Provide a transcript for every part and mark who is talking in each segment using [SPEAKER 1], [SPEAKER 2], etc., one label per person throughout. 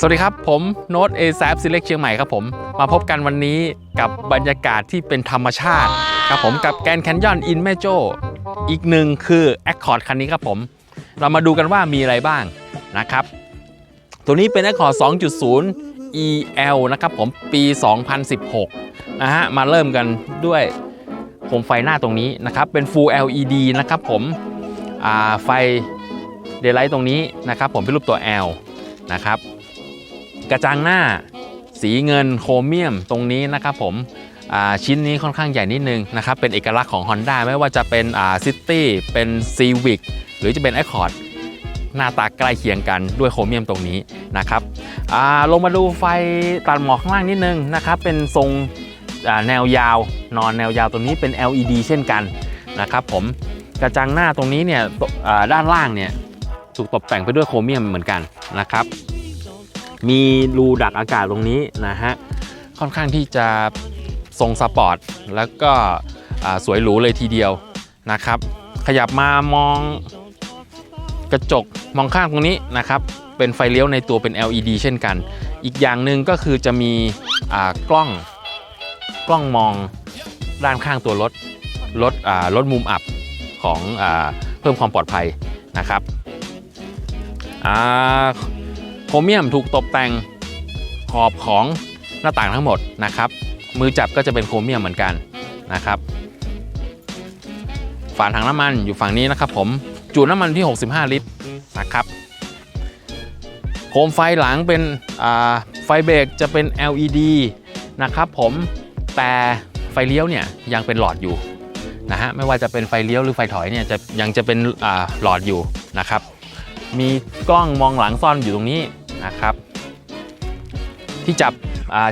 [SPEAKER 1] สวัสดีครับ ผมโน้ตเอซ p ซิเล็กเชียงใหม่ครับผม มาพบกันวันนี้กับบรรยากาศที่เป็นธรรมชาติครับผมกับแกนแคนยอนอินแม่โจ้อีกหนึ่งคือ Accord คันนี้ครับผม เรามาดูกันว่ามีอะไรบ้างนะครับ ตัวนี้เป็น Accord 2.0 EL นะครับผมปี 2016 นะฮะ มาเริ่มกันด้วยโคมไฟหน้าตรงนี้นะครับ เป็น Full LED นะครับผมอ่าไฟเดลไลท์ตรงนี้นะครับผมเป็นรูปตัว L นะครับ กระจังหน้าสีเงินโครเมียมตรงนี้นะครับผมชิ้นนี้ค่อนข้างใหญ่นิดนึงนะครับ เป็นเอกลักษณ์ของ Honda ไม่ว่าจะเป็นซิตี้เป็น Civic หรือจะเป็น Accord หน้าตาใกล้เคียงกันด้วยโครเมียมตรงนี้นะครับลงมาดูไฟตัดหมอกข้างล่างนิดนึงนะครับ เป็นทรงแนวยาวนอนแนวยาวตรงนี้เป็น LED เช่นกันนะครับผมกระจังหน้าตรงนี้เนี่ยด้านล่างเนี่ยถูกตกแต่งไปด้วยโครเมียมเหมือนกันนะครับ มีรูดักอากาศตรงนี้นะฮะค่อนข้างที่จะทรงสปอร์ตแล้วก็สวยหรูเลยทีเดียวนะครับ ขยับมามองกระจกมองข้างตรงนี้นะครับเป็นไฟเลี้ยวในตัวเป็น LED เช่นกัน อีกอย่างหนึ่งก็คือจะมีกล้องกล้องมองด้านข้างตัวรถลดลดมุมอับของอเพิ่มความปลอดภัยนะครับอ่า โครเมียมถูกตกแต่งขอบของหน้าต่างทั้งหมดนะครับ มือจับก็จะเป็นโครเมียมเหมือนกันนะครับ ฝาถังน้ำมันอยู่ฝั่งนี้นะครับ ผมจุน้ำมันที่ 65 ลิตรนะครับ โคมไฟหลังเป็นไฟเบรกจะเป็น LED นะครับผมแต่ไฟเลี้ยวเนี่ยยังเป็นหลอดอยู่นะฮะไม่ว่าจะเป็นไฟเลี้ยวหรือไฟถอยเนี่ยจะยังจะเป็นหลอดอยู่นะครับ มีกล้องมองหลังซ่อนอยู่ตรงนี้ นะครับ ที่จับ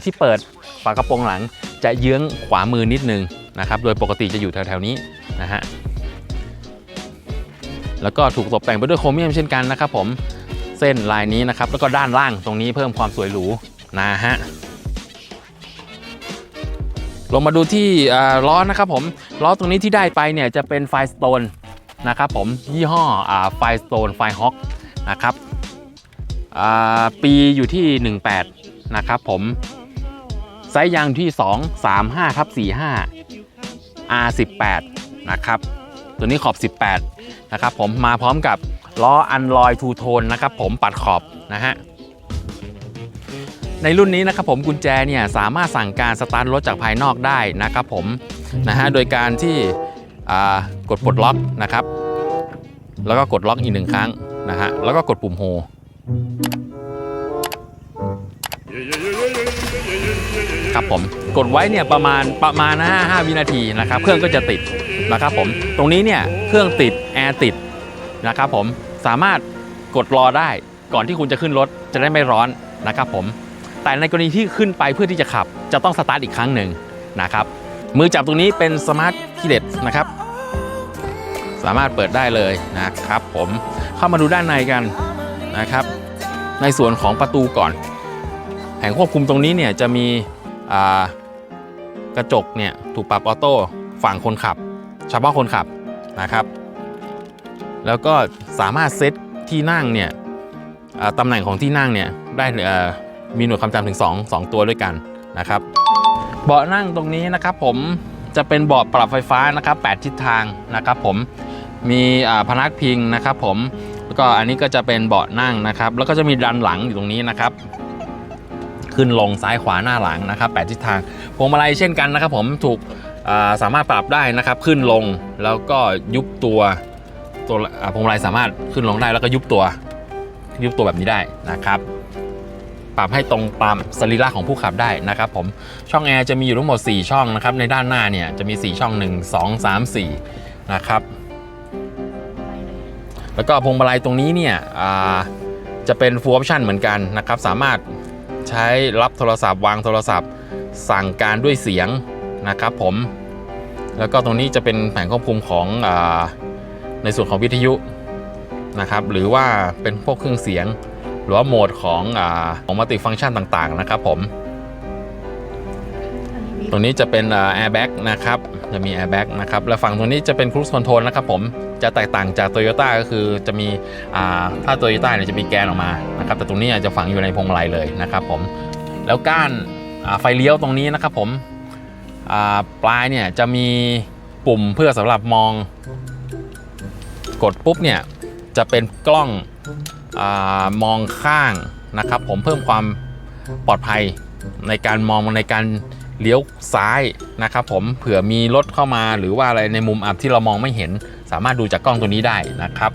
[SPEAKER 1] ที่เปิดฝากระโปรงหลังจะเยื้องขวามือนิดนึงนะครับ โดยปกติจะอยู่แถวๆนี้นะฮะแล้วก็ถูกตกแต่งไปด้วยโครเมียมเช่นกันนะครับผมเส้นลายนี้นะครับ แล้วก็ด้านล่างตรงนี้เพิ่มความสวยหรูนะฮะลงมาดูที่ล้อนะครับผมล้อตรงนี้ที่ได้ไปเนี่ยจะเป็นไฟสโตนนะครับผมยี่ห้อไฟสโตนไฟฮอคนะครับ ปีอยู่ที่ 18 นะครับผม ไซส์ยางอยู่ที่ 2 3 5ครับ45 R18 นะครับ ตัวนี้ขอบ 18 นะครับผมมาพร้อมกับล้ออันลอยทูโทนนะครับผมปัดขอบนะฮะในรุ่นนี้นะครับผมกุญแจเนี่ยสามารถสั่งการสตาร์ทรถจากภายนอกได้นะครับผมนะฮะโดยการที่กดปลดล็อกนะครับ แล้วก็กดล็อกอีกหนึ่งครั้งนะฮะแล้วก็กดปุ่มโฮ ครับผมกดไว้เนี่ยประมาณประมาณ 5 5 วินาทีนะครับ เครื่องก็จะติดนะครับผมตรงนี้เนี่ยเครื่องติดแอร์ติดนะครับผมสามารถกดรอได้ก่อนที่คุณจะขึ้นรถจะได้ไม่ร้อนนะครับผมแต่ในกรณีที่ขึ้นไปเพื่อที่จะขับ จะต้องสตาร์ทอีกครั้งหนึ่งนะครับมือจับตรงนี้เป็นสมาร์ทคีย์เลสนะครับ สามารถเปิดได้เลยนะครับผมเข้ามาดูด้านในกัน นะครับ ในส่วนของประตูก่อน แผงควบคุมตรงนี้เนี่ยจะมีกระจกเนี่ยถูกปรับออโต้ฝั่งคนขับ เฉพาะคนขับนะครับ แล้วก็สามารถเซตที่นั่งเนี่ยตำแหน่งของที่นั่งเนี่ยได้มีหน่วยความจำถึง 2 2 ตัวด้วยกันนะครับ เบาะนั่งตรงนี้นะครับผมจะเป็นเบาะปรับไฟฟ้านะครับ 8 ทิศทางนะครับผมมีพนักพิงนะครับผม ก็อันนี้ก็จะเป็นเบาะนั่งนะครับ แล้วก็จะมีดันหลังอยู่ตรงนี้นะครับ ขึ้นลงซ้ายขวาหน้าหลังนะครับ8ทิศทางพวงมาลัยเช่นกันนะครับ ผมถูกสามารถปรับได้นะครับ ขึ้นลงแล้วก็ยุบตัวตัวพวงมาลัยสามารถขึ้นลงได้แล้วก็ยุบตัว ยุบตัวแบบนี้ได้นะครับ ปรับให้ตรงตามสรีระของผู้ขับได้นะครับ ผมช่องแอร์จะมีอยู่ทั้งหมด 4 ช่องนะครับ ในด้านหน้าเนี่ยจะมี 4 ช่อง 1 2 3 4 นะครับ แล้วก็พวงมาลัยตรงนี้เนี่ยจะเป็น full option เหมือนกันนะครับ สามารถใช้รับโทรศัพท์วางโทรศัพท์ สั่งการด้วยเสียงนะครับผม แล้วก็ตรงนี้จะเป็นแผงควบคุมของอในส่วนของวิทยุนะครับ หรือว่าเป็นพวกเครื่องเสียง หรือว่าโหมดของอของมัลติฟังก์ชันต่างๆนะครับผมตรงนี้จะเป็นแอร์แบ็กนะครับ จะมีแอร์แบ็กนะครับ และฝั่งตรงนี้จะเป็นครู i คอนโทรลนะครับผม จะแตกต่างจาก t o y ยต้าก็คือจะมีถ้า t o y ยต้าเนี่ยจะมีแกนออกมานะครับแต่ตรงนี้จะฝังอยู่ในพวงมาลัยเลยนะครับผมแล้วก้านาไฟเลี้ยวตรงนี้นะครับผมปลายเนี่ยจะมีปุ่มเพื่อสำหรับมอง กดปุ๊บเนี่ยจะเป็นกล้องอมองข้างนะครับ ผมเพิ่มความปลอดภัยในการมองในการเลี้ยวซ้ายนะครับ ผมเผื่อมีรถเข้ามาหรือว่าอะไรในมุมอับที่เรามองไม่เห็น สามารถดูจากกล้องตัวนี้ได้นะครับ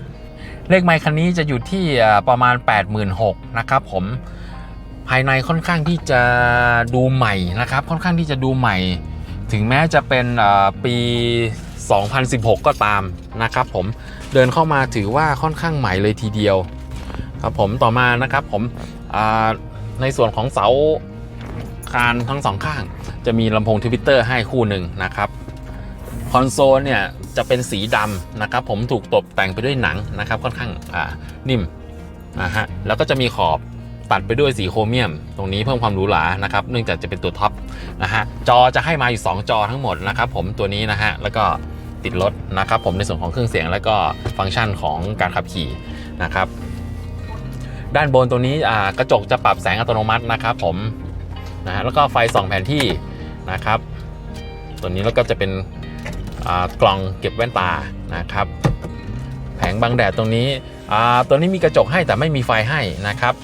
[SPEAKER 1] เลขไมค์คันนี้จะอยู่ที่ประมาณ 86,000นะครับผมภายในค่อนข้างที่จะดูใหม่นะครับ ค่อนข้างที่จะดูใหม่ ถึงแม้จะเป็นอ่าปี 2016 ก็ตามนะครับ ผมเดินเข้ามาถือว่าค่อนข้างใหม่เลยทีเดียว ครับผมต่อมานะครับผมในส่วนของเสาคานทั้งสองข้าง จะมีลำโพงทวิตเตอร์ให้คู่หนึ่งนะครับคอนโซลเนี่ย จะเป็นสีดำนะครับ ผมถูกตกแต่งไปด้วยหนังนะครับ ค่อนข้างนิ่มนะฮะแล้วก็จะมีขอบตัดไปด้วยสีโครเมียม ตรงนี้เพิ่มความหรูหรานะครับ เนื่องจากจะเป็นตัวท็อปนะฮะจอจะให้มาอยู่ 2 จอทั้งหมดนะครับ ผมตัวนี้นะฮะแล้วก็ติดรถนะครับ ผมในส่วนของเครื่องเสียง แล้วก็ฟังก์ชันของการขับขี่นะครับ ด้านบนตัวนี้กระจกจะปรับแสงอัตโนมัตินะครับ ผมนะฮะแล้วก็ไฟส่องแผนที่นะครับ ตัวนี้แล้วก็จะเป็น กล่องเก็บแว่นตานะครับ แผงบังแดดตรงนี้ตัวนี้มีกระจกให้แต่ไม่มีไฟให้นะครับ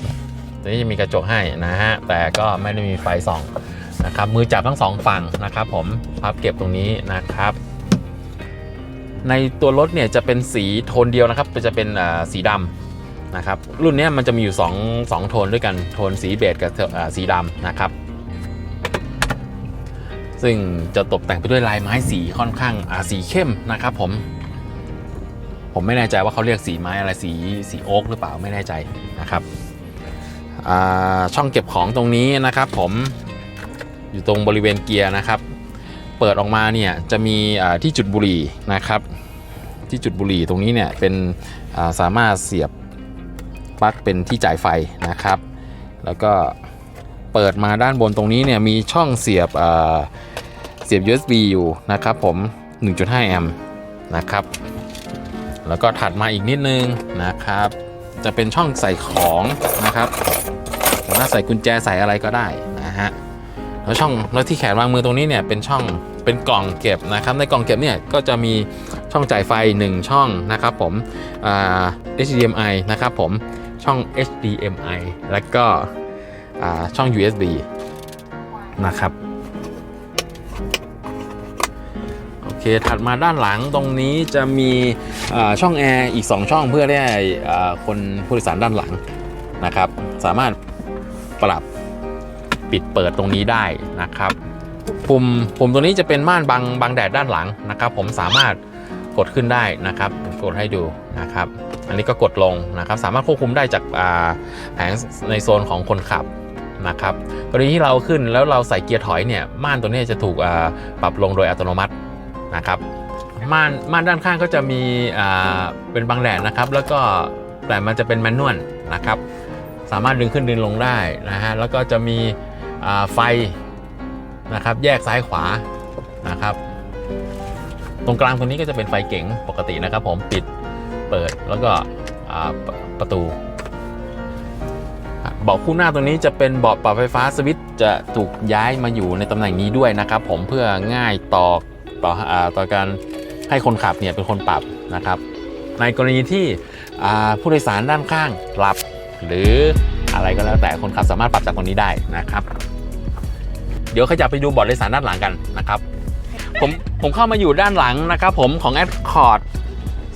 [SPEAKER 1] ตัวนี้จะมีกระจกให้นะฮะแต่ก็ไม่ได้มีไฟส่องนะครับมือจับทั้งสองฝั่งนะครับ ผมพับเก็บตรงนี้นะครับ ในตัวรถเนี่ยจะเป็นสีโทนเดียวนะครับจะเป็นสีดำนะครับ รุ่นนี้มันจะมีอยู่ 2 2 โทนด้วยกันโทนสีเบจกับสีดำนะครับ ซึ่งจะตกแต่งไปด้วยลายไม้สีค่อนข้างอ่าสีเข้มนะครับผม ผมไม่แน่ใจว่าเขาเรียกสีไม้อะไรสีสีโอ๊กหรือเปล่าไม่แน่ใจนะครับช่องเก็บของตรงนี้นะครับผมอยู่ตรงบริเวณเกียร์นะครับ เปิดออกมาเนี่ยจะมีที่จุดบุหรี่นะครับ ที่จุดบุหรี่ตรงนี้เนี่ยเป็นสามารถเสียบปลั๊กเป็นที่จ่ายไฟนะครับ แล้วก็ เปิดมาด้านบนตรงนี้เนี่ยมีช่องเสียบเสียบ USB อยู่นะครับผม 1.5 แอมป์นะครับ แล้วก็ถัดมาอีกนิดนึงนะครับ จะเป็นช่องใส่ของนะครับสามารถใส่กุญแจใส่อะไรก็ได้นะฮะแล้วช่องแล้วที่แขนวางมือตรงนี้เนี่ยเป็นช่องเป็นกล่องเก็บนะครับ ในกล่องเก็บเนี่ยก็จะมีช่องจ่ายไฟ 1 ช่องนะครับผมอ่า HDMI นะครับผมช่อง HDMI แล้วก็ ช่อง USB นะครับ โอเค ถัดมาด้านหลังตรงนี้จะมีช่องแอร์อีก 2 ช่องเพื่อได้คนผู้โดยสารด้านหลังนะครับ สามารถปรับปิดเปิดตรงนี้ได้นะครับปุ่มปุ่มตัวนี้จะเป็นม่านบังบังแดดด้านหลังนะครับ ผมสามารถกดขึ้นได้นะครับกดให้ดูนะครับ อันนี้ก็กดลงนะครับ สามารถควบคุมได้จากแผงในโซนของคนขับ นะครับกรณีที่เราขึ้นแล้วเราใส่เกียร์ถอยเนี่ยม่านตัวนี้จะถูกปรับลงโดยอัตโนมัตินะครับม่านม่านด้านข้างก็จะมีเป็นบังแดดนะครับ แล้วก็แต่มันจะเป็นแมนนวลนะครับ สามารถดึงขึ้นดึงลงได้นะฮะแล้วก็จะมีไฟนะครับ แยกซ้ายขวานะครับ ตรงกลางตรงนี้ก็จะเป็นไฟเก๋งปกตินะครับ ผมปิดเปิดแล้วก็ประตู บาะคู่หน้าตรงนี้จะเป็นเบาะปรับไฟฟ้าสวิตช์จะถูกย้ายมาอยู่ในตำแหน่งนี้ด้วยนะครับ ผมเพื่อง่ายต่อต่ออต่อการให้คนขับเนี่ยเป็นคนปรับนะครับ ในกรณีที่ผู้โดยสารด้านข้างหลับ หรืออะไรก็แล้วแต่คนขับสามารถปรับจากตรงนี้ได้นะครับ เดี๋ยวขยับไปดูเบอร์ดโดยสารด้านหลังกันนะครับผมผมเข้ามาอยู่ด้านหลังนะครับ ผมของ Accord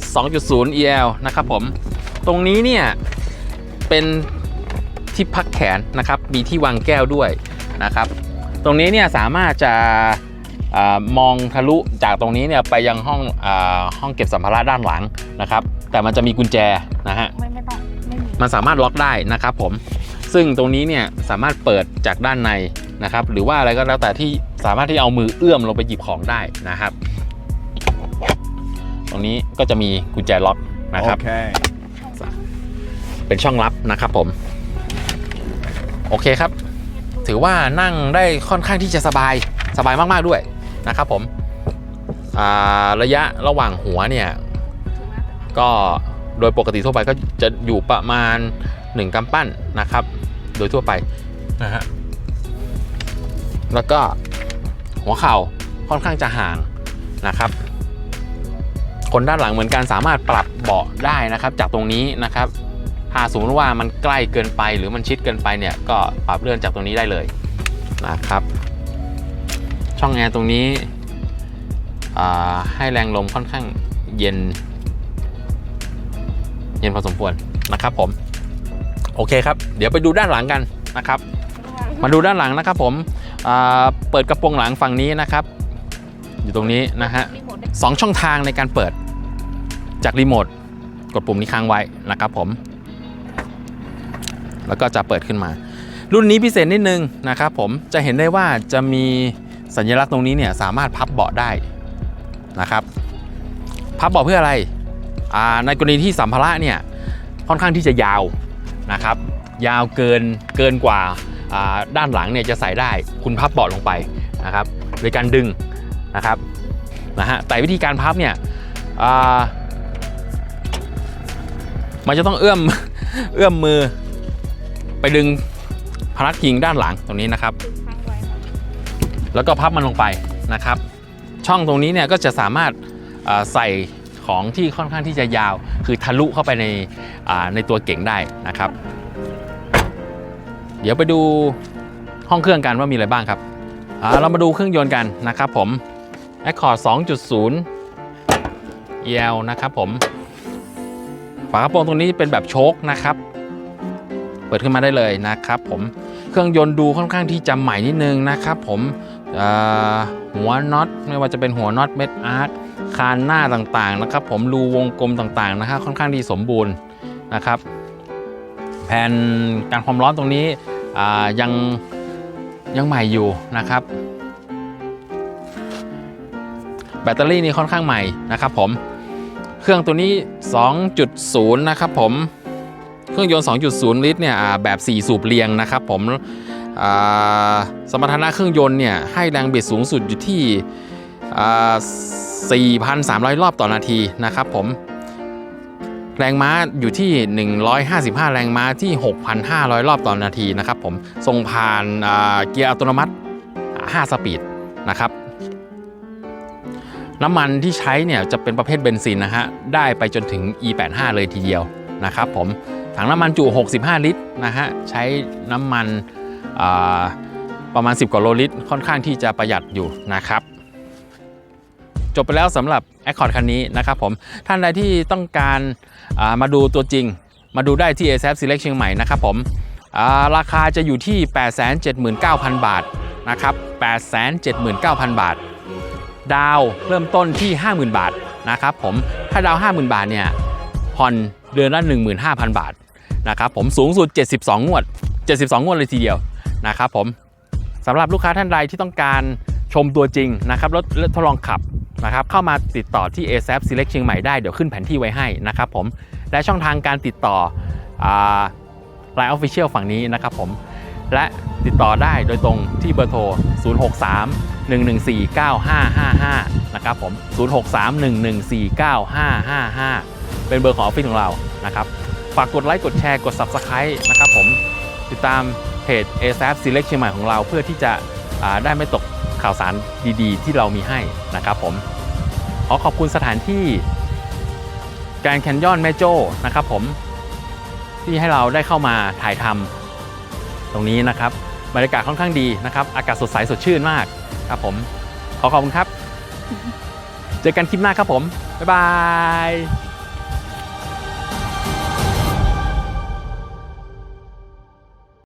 [SPEAKER 1] 2.0 EL นะครับผมตรงนี้เนี่ยเป็น ที่พักแขนนะครับ มีที่วางแก้วด้วยนะครับ ตรงนี้เนี่ยสามารถจะอามองทะลุจากตรงนี้เนี่ยไปยังห้องอาห้องเก็บสัมภาระด้านหลังนะครับ แต่มันจะมีกุญแจนะฮะ
[SPEAKER 2] ไม่ไม่ต้องไม่มี
[SPEAKER 1] มันสามารถล็อกได้นะครับผมซึ่งตรงนี้เนี่ยสามารถเปิดจากด้านในนะครับ หรือว่าอะไรก็แล้วแต่ที่สามารถที่เอามือเอื้อมลงไปหยิบของได้นะครับ ตรงนี้ก็จะมีกุญแจล็อกนะครับ
[SPEAKER 3] Okay.
[SPEAKER 1] เป็นช่องลับนะครับผม โอเคครับ ถือว่านั่งได้ค่อนข้างที่จะสบายสบายมากๆด้วยนะครับผมระยะระหว่างหัวเนี่ยก็โดยปกติทั่วไปก็จะอยู่ประมาณ 1กำปั้นนะครับ โดยทั่วไปนะฮะแล้วก็หัวเข่าค่อนข้างจะห่างนะครับ คนด้านหลังเหมือนกันสามารถปรับเบาะได้นะครับ จากตรงนี้นะครับ ถ้าสมมติว่ามันใกล้เกินไปหรือมันชิดเกินไปเนี่ยก็ปรับเลื่อนจากตรงนี้ได้เลยนะครับ ช่องแอร์ตรงนี้ให้แรงลมค่อนข้างเย็น เย็นพอสมควรนะครับผมโอเคครับ เดี๋ยวไปดูด้านหลังกันนะครับ มาดูด้านหลังนะครับผมเปิดกระโปรงหลังฝั่งนี้นะครับ อยู่ตรงนี้นะฮะสองช่องทางในการเปิดจากรีโมทกดปุ่มนี้ค้างไว้นะครับผม แล้วก็จะเปิดขึ้นมา รุ่นนี้พิเศษนิดนึงนะครับผมจะเห็นได้ว่าจะมีสัญลักษณ์ตรงนี้เนี่ยสามารถพับเบาะได้นะครับพับเบาะเพื่ออะไรในกรณีที่สัมภาระเนี่ยค่อนข้างที่จะยาวนะครับ ยาวเกินเกินกว่าด้านหลังเนี่ยจะใส่ได้คุณพับเบาะลงไปนะครับโดยการดึงนะครับนะฮะแต่วิธีการพับเนี่ยมันจะต้องเอื้อมเอื้อมมือ ไปดึงพนักพิงด้านหลังตรงนี้นะครับ
[SPEAKER 2] ค้างไว้ครับ
[SPEAKER 1] แล้วก็พับมันลงไปนะครับ ช่องตรงนี้เนี่ยก็จะสามารถอ่าใส่ของที่ค่อนข้างที่จะยาว คือทะลุเข้าไปในอ่าในตัวเก่งได้นะครับ เดี๋ยวไปดูห้องเครื่องกันว่ามีอะไรบ้างครับอ่าเรามาดูเครื่องยนต์กันนะครับผม Accord 2.0 EL นะครับผมฝากระโปรงตรงนี้เป็นแบบโชคนะครับเปิดขึ้นมาได้เลยนะครับผมเครื่องยนต์ดูค่อนข้างที่จะใหม่นิดนึงนะครับผมหัวน็อตไม่ว่าจะเป็นหัวน็อตเม็ดอาร์ตคานหน้าต่างๆนะครับ ผมรูวงกลมต่างๆนะครับค่อนข้างดีสมบูรณ์นะครับ แผ่นการความร้อนตรงนี้ยังยังใหม่อยู่นะครับ แบตเตอรี่นี่ค่อนข้างใหม่นะครับผมเครื่องตัวนี้ 2.0 นะครับผม เครื่องยนต์ 2.0 ลิตรเนี่ยแบบ 4 สูบเรียงนะครับผมสมรรถนะเครื่องยนต์เนี่ยให้แรงบิดสูงสุดอยู่ที่อ่า4,300 รอบต่อนาทีนะครับผม แรงม้าอยู่ที่ 155 แรงม้าที่ 6,500 รอบต่อนาทีนะครับผมส่งผ่านาเกียร์อัตโนมัติ 5 สปีดนะครับน้ำมันที่ใช้เนี่ยจะเป็นประเภทเบนซินนะฮะได้ไปจนถึง E85 เลยทีเดียวนะครับผม ถังน้ำมันจุ 65 ลิตรนะฮะใช้น้ำมันประมาณ 10กว่าโลลิตร ค่อนข้างที่จะประหยัดอยู่นะครับจบไปแล้วสำหรับ Accord คันนี้นะครับผมท่านใดที่ต้องการามาดูตัวจริง มาดูได้ที่ a s a p Select เชียงใหม่นะครับผมาราคาจะอยู่ที่ 879,000 บาทนะครับ879,000 บาท ดาวเริ่มต้นที่ 50,000 บาทนะครับผมถ้าดาว 50,000 บาทเนี่ยผ่อนเดือนละ 15,000 บาท นะครับผมสูงสุด 72 งวด 72 งวดเลยทีเดียวนะครับผมสำหรับลูกค้าท่านใดที่ต้องการชมตัวจริงนะครับรถทดลองขับนะครับเข้ามาติดต่อที่ a s a p Select เชียงใหม่ได้เดี๋ยวขึ้นแผนที่ไว้ให้นะครับผมและช่องทางการติดต่อไลน์ออฟฟิเชียลฝั่งนี้นะครับผมและติดต่อได้โดยตรงที่เบอร์โทร 063 1149555 นะครับผม 0631149555 เป็นเบอร์ของออฟฟิศของเรานะครับ ฝากกดไลค์กดแชร์กด Subscribe นะครับผมติดตามเพจ a s a p Select เชียงใหม่ของเราเพื่อที่จะได้ไม่ตกข่าวสารดีๆ ที่เรามีให้นะครับผมขอขอบคุณสถานที่แกรนแคนยอนแม่โจ้นะครับผมที่ให้เราได้เข้ามาถ่ายทำตรงนี้นะครับบรรยากาศค่อนข้างดีนะครับ อากาศสดใสสดชื่นมากครับผม ขอขอบคุณครับ เจอกันคลิปหน้าครับผม บ๊ายบาย